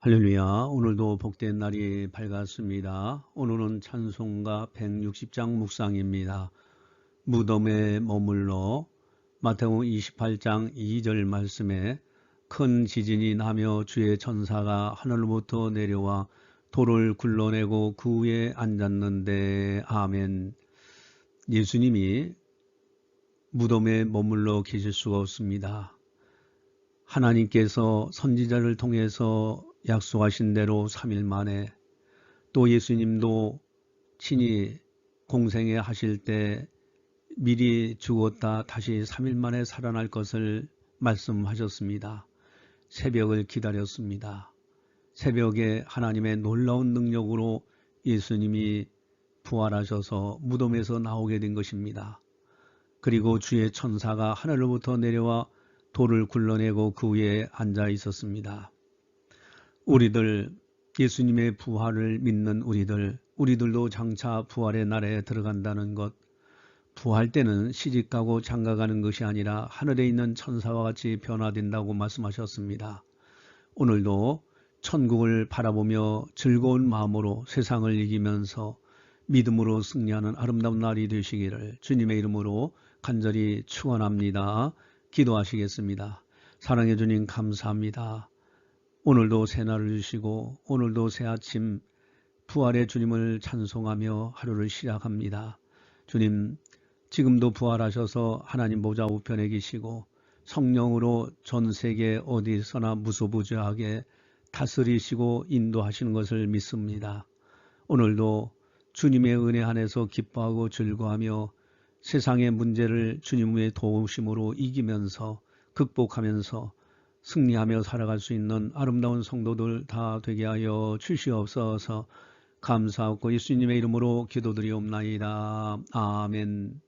할렐루야. 오늘도 복된 날이 밝았습니다. 오늘은 찬송가 160장 묵상입니다. 무덤에 머물러 마태복 28장 2절 말씀에 큰 지진이 나며 주의 천사가 하늘로부터 내려와 돌을 굴러내고 그 위에 앉았는데 아멘. 예수님이 무덤에 머물러 계실 수가 없습니다. 하나님께서 선지자를 통해서 약속하신 대로 3일 만에 또 예수님도 친히 공생에 하실 때 미리 죽었다 다시 3일 만에 살아날 것을 말씀하셨습니다. 새벽을 기다렸습니다. 새벽에 하나님의 놀라운 능력으로 예수님이 부활하셔서 무덤에서 나오게 된 것입니다. 그리고 주의 천사가 하늘로부터 내려와 돌을 굴러내고 그 위에 앉아 있었습니다. 우리들 예수님의 부활을 믿는 우리들 우리들도 장차 부활의 날에 들어간다는 것 부활 때는 시집가고 장가가는 것이 아니라 하늘에 있는 천사와 같이 변화된다고 말씀하셨습니다. 오늘도 천국을 바라보며 즐거운 마음으로 세상을 이기면서 믿음으로 승리하는 아름다운 날이 되시기를 주님의 이름으로 간절히 축원합니다. 기도하시겠습니다. 사랑해 주님 감사합니다. 오늘도 새 날을 주시고 오늘도 새 아침 부활의 주님을 찬송하며 하루를 시작합니다. 주님 지금도 부활하셔서 하나님 보좌 우편에 계시고 성령으로 전 세계 어디서나 무소부지하게 다스리시고 인도하시는 것을 믿습니다. 오늘도 주님의 은혜 안에서 기뻐하고 즐거하며 세상의 문제를 주님의 도우심으로 이기면서 극복하면서 승리하며 살아갈 수 있는 아름다운 성도들 다 되게 하여 주시옵소서 감사하고 예수님의 이름으로 기도드리옵나이다. 아멘